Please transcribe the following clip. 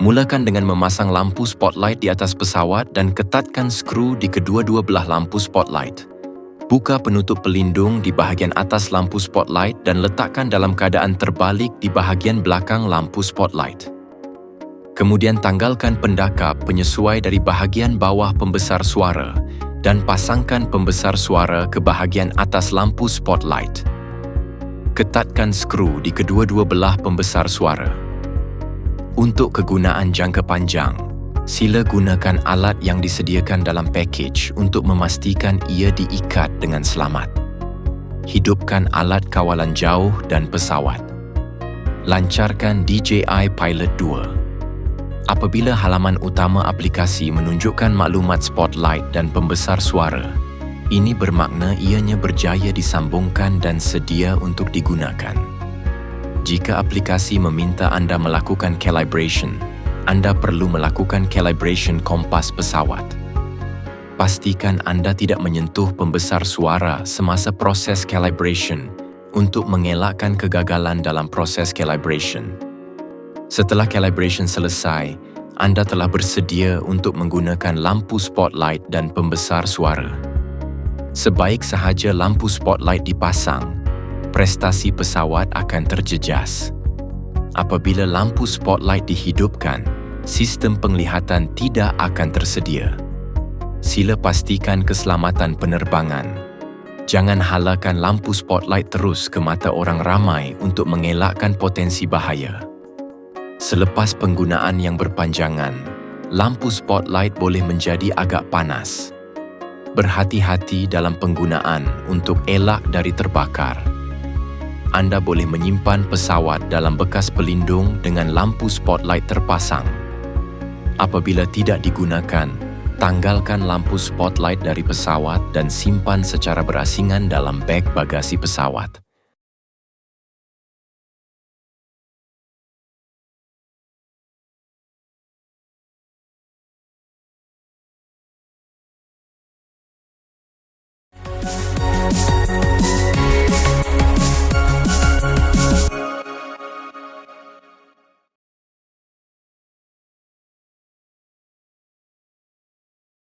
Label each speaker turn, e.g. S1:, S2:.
S1: Mulakan dengan memasang lampu spotlight di atas pesawat dan ketatkan skru di kedua-dua belah lampu spotlight. Buka penutup pelindung di bahagian atas lampu spotlight dan letakkan dalam keadaan terbalik di bahagian belakang lampu spotlight. Kemudian tanggalkan pendakap penyesuai dari bahagian bawah pembesar suara dan pasangkan pembesar suara ke bahagian atas lampu spotlight. Ketatkan skru di kedua-dua belah pembesar suara. Untuk kegunaan jangka panjang, sila gunakan alat yang disediakan dalam package untuk memastikan ia diikat dengan selamat. Hidupkan alat kawalan jauh dan pesawat. Lancarkan DJI Pilot 2. Apabila halaman utama aplikasi menunjukkan maklumat spotlight dan pembesar suara, ini bermakna ianya berjaya disambungkan dan sedia untuk digunakan. Jika aplikasi meminta anda melakukan calibration, anda perlu melakukan calibration kompas pesawat. Pastikan anda tidak menyentuh pembesar suara semasa proses calibration untuk mengelakkan kegagalan dalam proses calibration. Setelah calibration selesai, anda telah bersedia untuk menggunakan lampu spotlight dan pembesar suara. Sebaik sahaja lampu spotlight dipasang, prestasi pesawat akan terjejas. Apabila lampu spotlight dihidupkan, sistem penglihatan tidak akan tersedia. Sila pastikan keselamatan penerbangan. Jangan halakan lampu spotlight terus ke mata orang ramai untuk mengelakkan potensi bahaya. Selepas penggunaan yang berpanjangan, lampu spotlight boleh menjadi agak panas. Berhati-hati dalam penggunaan untuk elak dari terbakar anda boleh menyimpan pesawat dalam bekas pelindung dengan lampu spotlight terpasang. Apabila tidak digunakan, tanggalkan lampu spotlight dari pesawat dan simpan secara berasingan dalam beg bagasi pesawat. We'll